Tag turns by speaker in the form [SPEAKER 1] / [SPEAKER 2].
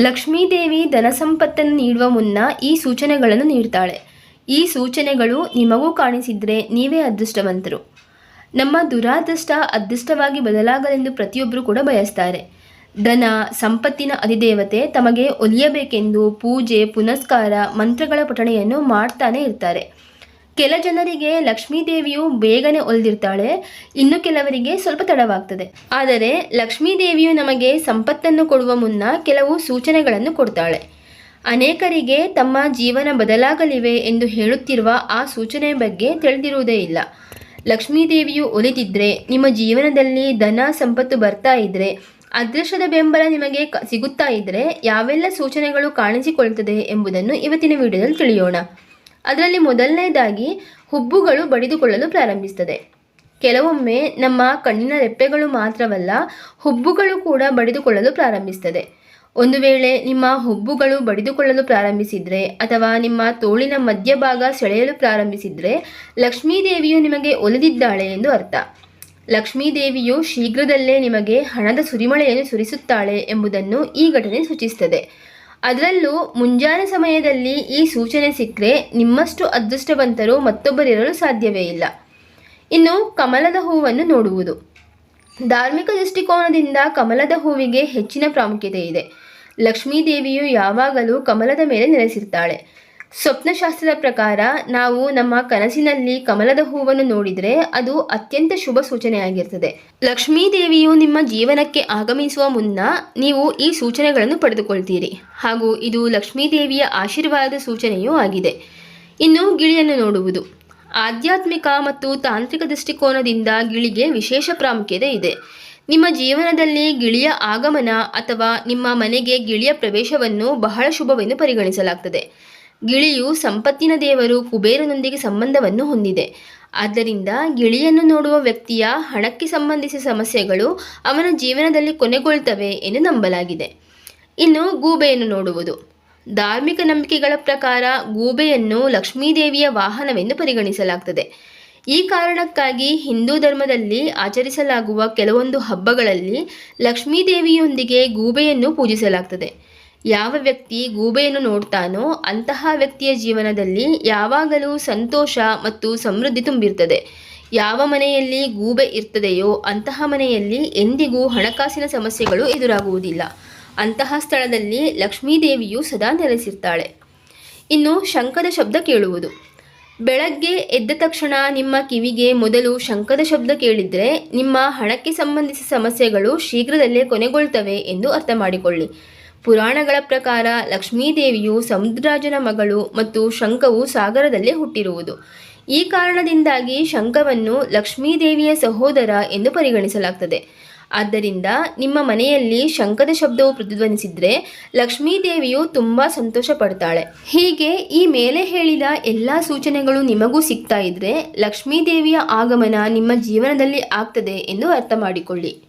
[SPEAKER 1] ಲಕ್ಷ್ಮೀದೇವಿ ಧನ ಸಂಪತ್ತನ್ನು ನೀಡುವ ಮುನ್ನ ಈ ಸೂಚನೆಗಳನ್ನು ನೀಡ್ತಾಳೆ. ಈ ಸೂಚನೆಗಳು ನಿಮಗೂ ಕಾಣಿಸಿದ್ರೆ ನೀವೇ ಅದೃಷ್ಟವಂತರು. ನಮ್ಮ ದುರಾದೃಷ್ಟ ಅದೃಷ್ಟವಾಗಿ ಬದಲಾಗಲೆಂದು ಪ್ರತಿಯೊಬ್ಬರು ಕೂಡ ಬಯಸ್ತಾರೆ. ಧನ ಸಂಪತ್ತಿನ ಅಧಿದೇವತೆ ತಮಗೆ ಒಲಿಯಬೇಕೆಂದು ಪೂಜೆ, ಪುನಸ್ಕಾರ, ಮಂತ್ರಗಳ ಪಠಣೆಯನ್ನು ಮಾಡ್ತಾನೆ ಇರ್ತಾರೆ. ಕೆಲ ಜನರಿಗೆ ಲಕ್ಷ್ಮೀದೇವಿಯು ಬೇಗನೆ ಒಲಿದಿರ್ತಾಳೆ, ಇನ್ನು ಕೆಲವರಿಗೆ ಸ್ವಲ್ಪ ತಡವಾಗ್ತದೆ. ಆದರೆ ಲಕ್ಷ್ಮೀದೇವಿಯು ನಮಗೆ ಸಂಪತ್ತನ್ನು ಕೊಡುವ ಮುನ್ನ ಕೆಲವು ಸೂಚನೆಗಳನ್ನು ಕೊಡ್ತಾಳೆ. ಅನೇಕರಿಗೆ ತಮ್ಮ ಜೀವನ ಬದಲಾಗಲಿವೆ ಎಂದು ಹೇಳುತ್ತಿರುವ ಆ ಸೂಚನೆ ಬಗ್ಗೆ ತಿಳಿದಿರುವುದೇ ಇಲ್ಲ. ಲಕ್ಷ್ಮೀದೇವಿಯು ಒಲಿದಿದ್ದರೆ ನಿಮ್ಮ ಜೀವನದಲ್ಲಿ ಧನ ಸಂಪತ್ತು ಬರ್ತಾ ಇದ್ದರೆ ಅದೃಶ್ಯದ ಬೆಂಬಲ ನಿಮಗೆ ಸಿಗುತ್ತಾ ಇದ್ದರೆ ಯಾವೆಲ್ಲ ಸೂಚನೆಗಳು ಕಾಣಿಸಿಕೊಳ್ತದೆ ಎಂಬುದನ್ನು ಇವತ್ತಿನ ವಿಡಿಯೋದಲ್ಲಿ ತಿಳಿಯೋಣ. ಅದರಲ್ಲಿ ಮೊದಲನೇದಾಗಿ ಹುಬ್ಬುಗಳು ಬಡಿದುಕೊಳ್ಳಲು ಪ್ರಾರಂಭಿಸ್ತದೆ. ಕೆಲವೊಮ್ಮೆ ನಮ್ಮ ಕಣ್ಣಿನ ರೆಪ್ಪೆಗಳು ಮಾತ್ರವಲ್ಲ, ಹುಬ್ಬುಗಳು ಕೂಡ ಬಡಿದುಕೊಳ್ಳಲು ಪ್ರಾರಂಭಿಸ್ತದೆ. ಒಂದು ವೇಳೆ ನಿಮ್ಮ ಹುಬ್ಬುಗಳು ಬಡಿದುಕೊಳ್ಳಲು ಪ್ರಾರಂಭಿಸಿದರೆ ಅಥವಾ ನಿಮ್ಮ ತೋಳಿನ ಮಧ್ಯಭಾಗ ಸೆಳೆಯಲು ಪ್ರಾರಂಭಿಸಿದರೆ ಲಕ್ಷ್ಮೀದೇವಿಯು ನಿಮಗೆ ಒಲಿದಿದ್ದಾಳೆ ಎಂದು ಅರ್ಥ. ಲಕ್ಷ್ಮೀದೇವಿಯು ಶೀಘ್ರದಲ್ಲೇ ನಿಮಗೆ ಹಣದ ಸುರಿಮಳೆಯನ್ನು ಸುರಿಸುತ್ತಾಳೆ ಎಂಬುದನ್ನು ಈ ಘಟನೆ ಸೂಚಿಸುತ್ತದೆ ಅದರಲ್ಲೂ ಮುಂಜಾನೆ ಸಮಯದಲ್ಲಿ ಈ ಸೂಚನೆ ಸಿಕ್ಕರೆ ನಿಮ್ಮಷ್ಟು ಅದೃಷ್ಟವಂತರು ಮತ್ತೊಬ್ಬರಿರಲು ಸಾಧ್ಯವೇ ಇಲ್ಲ. ಇನ್ನು ಕಮಲದ ಹೂವನ್ನು ನೋಡುವುದು. ಧಾರ್ಮಿಕ ದೃಷ್ಟಿಕೋನದಿಂದ ಕಮಲದ ಹೂವಿಗೆ ಹೆಚ್ಚಿನ ಪ್ರಾಮುಖ್ಯತೆ ಇದೆ. ಲಕ್ಷ್ಮೀದೇವಿಯು ಯಾವಾಗಲೂ ಕಮಲದ ಮೇಲೆ ನೆಲೆಸಿರ್ತಾಳೆ. ಸ್ವಪ್ನಶಾಸ್ತ್ರದ ಪ್ರಕಾರ ನಾವು ನಮ್ಮ ಕನಸಿನಲ್ಲಿ ಕಮಲದ ಹೂವನ್ನು ನೋಡಿದರೆ ಅದು ಅತ್ಯಂತ ಶುಭ ಸೂಚನೆಯಾಗಿರ್ತದೆ. ಲಕ್ಷ್ಮೀದೇವಿಯು ನಿಮ್ಮ ಜೀವನಕ್ಕೆ ಆಗಮಿಸುವ ಮುನ್ನ ನೀವು ಈ ಸೂಚನೆಗಳನ್ನು ಪಡೆದುಕೊಳ್ತೀರಿ. ಹಾಗೂ ಇದು ಲಕ್ಷ್ಮೀದೇವಿಯ ಆಶೀರ್ವಾದದ ಸೂಚನೆಯೂ ಆಗಿದೆ. ಇನ್ನು ಗಿಳಿಯನ್ನು ನೋಡುವುದು. ಆಧ್ಯಾತ್ಮಿಕ ಮತ್ತು ತಾಂತ್ರಿಕ ದೃಷ್ಟಿಕೋನದಿಂದ ಗಿಳಿಗೆ ವಿಶೇಷ ಪ್ರಾಮುಖ್ಯತೆ ಇದೆ. ನಿಮ್ಮ ಜೀವನದಲ್ಲಿ ಗಿಳಿಯ ಆಗಮನ ಅಥವಾ ನಿಮ್ಮ ಮನೆಗೆ ಗಿಳಿಯ ಪ್ರವೇಶವನ್ನು ಬಹಳ ಶುಭವೆಂದು ಪರಿಗಣಿಸಲಾಗ್ತದೆ. ಗಿಳಿಯು ಸಂಪತ್ತಿನ ದೇವರು ಕುಬೇರನೊಂದಿಗೆ ಸಂಬಂಧವನ್ನು ಹೊಂದಿದೆ. ಆದ್ದರಿಂದ ಗಿಳಿಯನ್ನು ನೋಡುವ ವ್ಯಕ್ತಿಯ ಹಣಕ್ಕೆ ಸಂಬಂಧಿಸಿದ ಸಮಸ್ಯೆಗಳು ಅವನ ಜೀವನದಲ್ಲಿ ಕೊನೆಗೊಳ್ತವೆ ಎಂದು ನಂಬಲಾಗಿದೆ. ಇನ್ನು ಗೂಬೆಯನ್ನು ನೋಡುವುದು. ಧಾರ್ಮಿಕ ನಂಬಿಕೆಗಳ ಪ್ರಕಾರ ಗೂಬೆಯನ್ನು ಲಕ್ಷ್ಮೀದೇವಿಯ ವಾಹನವೆಂದು ಪರಿಗಣಿಸಲಾಗ್ತದೆ. ಈ ಕಾರಣಕ್ಕಾಗಿ ಹಿಂದೂ ಧರ್ಮದಲ್ಲಿ ಆಚರಿಸಲಾಗುವ ಕೆಲವೊಂದು ಹಬ್ಬಗಳಲ್ಲಿ ಲಕ್ಷ್ಮೀದೇವಿಯೊಂದಿಗೆ ಗೂಬೆಯನ್ನು ಪೂಜಿಸಲಾಗ್ತದೆ. ಯಾವ ವ್ಯಕ್ತಿ ಗೂಬೆಯನ್ನು ನೋಡ್ತಾನೋ ಅಂತಹ ವ್ಯಕ್ತಿಯ ಜೀವನದಲ್ಲಿ ಯಾವಾಗಲೂ ಸಂತೋಷ ಮತ್ತು ಸಮೃದ್ಧಿ ತುಂಬಿರ್ತದೆ. ಯಾವ ಮನೆಯಲ್ಲಿ ಗೂಬೆ ಇರ್ತದೆಯೋ ಅಂತಹ ಮನೆಯಲ್ಲಿ ಎಂದಿಗೂ ಹಣಕಾಸಿನ ಸಮಸ್ಯೆಗಳು ಎದುರಾಗುವುದಿಲ್ಲ. ಅಂತಹ ಸ್ಥಳದಲ್ಲಿ ಲಕ್ಷ್ಮೀದೇವಿಯು ಸದಾ ನೆಲೆಸಿರ್ತಾಳೆ. ಇನ್ನು ಶಂಕದ ಶಬ್ದ ಕೇಳುವುದು. ಬೆಳಗ್ಗೆ ಎದ್ದ ತಕ್ಷಣ ನಿಮ್ಮ ಕಿವಿಗೆ ಮೊದಲು ಶಂಕದ ಶಬ್ದ ಕೇಳಿದರೆ ನಿಮ್ಮ ಹಣಕ್ಕೆ ಸಂಬಂಧಿಸಿದ ಸಮಸ್ಯೆಗಳು ಶೀಘ್ರದಲ್ಲೇ ಕೊನೆಗೊಳ್ತವೆ ಎಂದು ಅರ್ಥ ಮಾಡಿಕೊಳ್ಳಿ ಪುರಾಣಗಳ ಪ್ರಕಾರ ಲಕ್ಷ್ಮೀದೇವಿಯು ಸಮುದ್ರಾಜನ ಮಗಳು ಮತ್ತು ಶಂಖವು ಸಾಗರದಲ್ಲೇ ಹುಟ್ಟಿರುವುದು. ಈ ಕಾರಣದಿಂದಾಗಿ ಶಂಖವನ್ನು ಲಕ್ಷ್ಮೀದೇವಿಯ ಸಹೋದರ ಎಂದು ಪರಿಗಣಿಸಲಾಗ್ತದೆ. ಆದ್ದರಿಂದ ನಿಮ್ಮ ಮನೆಯಲ್ಲಿ ಶಂಖದ ಶಬ್ದವು ಪ್ರತಿಧ್ವನಿಸಿದ್ರೆ ಲಕ್ಷ್ಮೀದೇವಿಯು ತುಂಬ ಸಂತೋಷ ಪಡ್ತಾಳೆ ಹೀಗೆ ಈ ಮೇಲೆ ಹೇಳಿದ ಎಲ್ಲ ಸೂಚನೆಗಳು ನಿಮಗೂ ಸಿಗ್ತಾ ಇದ್ರೆ ಲಕ್ಷ್ಮೀದೇವಿಯ ಆಗಮನ ನಿಮ್ಮ ಜೀವನದಲ್ಲಿ ಆಗ್ತದೆ ಎಂದು ಅರ್ಥ ಮಾಡಿಕೊಳ್ಳಿ.